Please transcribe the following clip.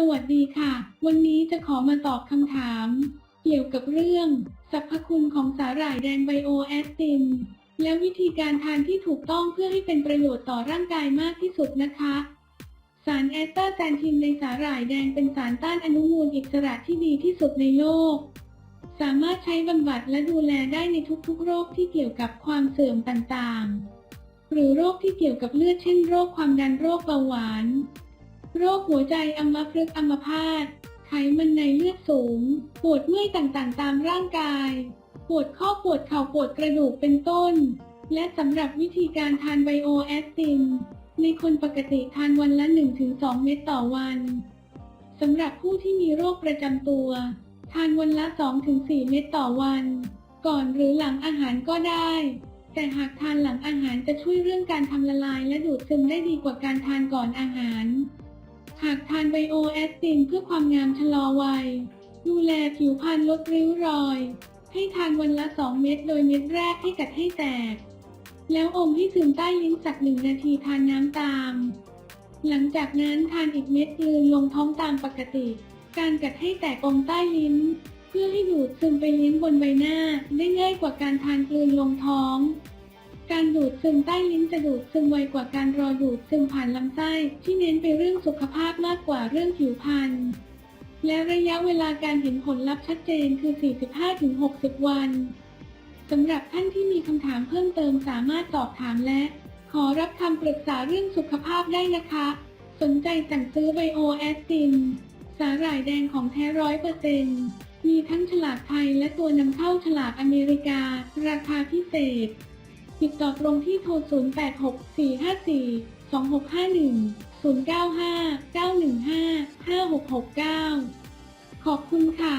สวัสดีค่ะ วันนี้จะขอมาตอบคำถาม เกี่ยวกับเรื่องสรรพคุณของสาหร่ายแดงไบโอแอสติน และวิธีการทานที่ถูกต้องเพื่อให้เป็นประโยชน์ต่อร่างกายมากที่สุดนะคะ สารแอสตาแซนทินในสาหร่ายแดงเป็นสารต้านอนุมูลอิสระที่ดีที่สุดในโลก สามารถใช้บำบัดและดูแลได้ในทุกๆ โรคที่เกี่ยวกับความเสื่อมต่างๆ หรือโรคที่เกี่ยวกับเลือดเช่นโรคความดันโรคเบาหวาน โรคหัวใจอัมพฤกษ์อัมพาต ไขมันในเลือดสูง ปวดเมื่อยต่างๆ ตามร่างกาย ปวดข้อปวดเข่าปวดกระดูกเป็นต้น และสำหรับวิธีการทานไบโอแอสติน ในคนปกติทานวันละ 1-2 เม็ดต่อวันสำหรับผู้ที่มีโรคประจำตัว ทานวันละ 2-4 เม็ดต่อวัน ก่อนหรือหลังอาหารก็ได้ แต่หากทานหลังอาหารจะช่วยเรื่องการทำละลายและดูดซึมได้ดีกว่าการทานก่อนอาหาร หากทานไบโอแอสตินเพื่อความงามชะลอวัย ดูแลผิวพรรณลดริ้วรอย ให้ทานวันละ 2 เม็ดโดยเม็ดแรกให้กัดให้แตก แล้วอมให้ซึมใต้ลิ้นสักหนึ่งนาทีทานน้ำตาม หลังจากนั้นทานอีกเม็ดกลืนลงท้องตามปกติ การกัดให้แตกอมใต้ลิ้น เพื่อให้ดูดซึมไปลิ้นบนใบหน้าได้ง่ายกว่าการทานกลืนลงท้อง การดูดซึมใต้ลิ้นจะดูดซึมไวกว่าการรอดูดซึมผ่านลำไส้ ที่เน้นไปเรื่องสุขภาพมากกว่าเรื่องผิวพรรณและระยะเวลาการเห็นผลลัพธ์ชัดเจนคือ 45-60 วันสำหรับท่านที่มีคำถามเพิ่มเติมสามารถสอบถามและ ขอรับคำปรึกษาเรื่องสุขภาพได้นะคะ สนใจสั่งซื้อไบโอแอสติน สาหร่ายแดงของแท้ร้อยเปอร์เซ็นต์มีทั้งฉลากไทยและตัวนำเข้าฉลากอเมริกา ราคาพิเศษ ติดต่อตรงที่โทร 086454 2651 095 915 5669 ขอบคุณค่ะ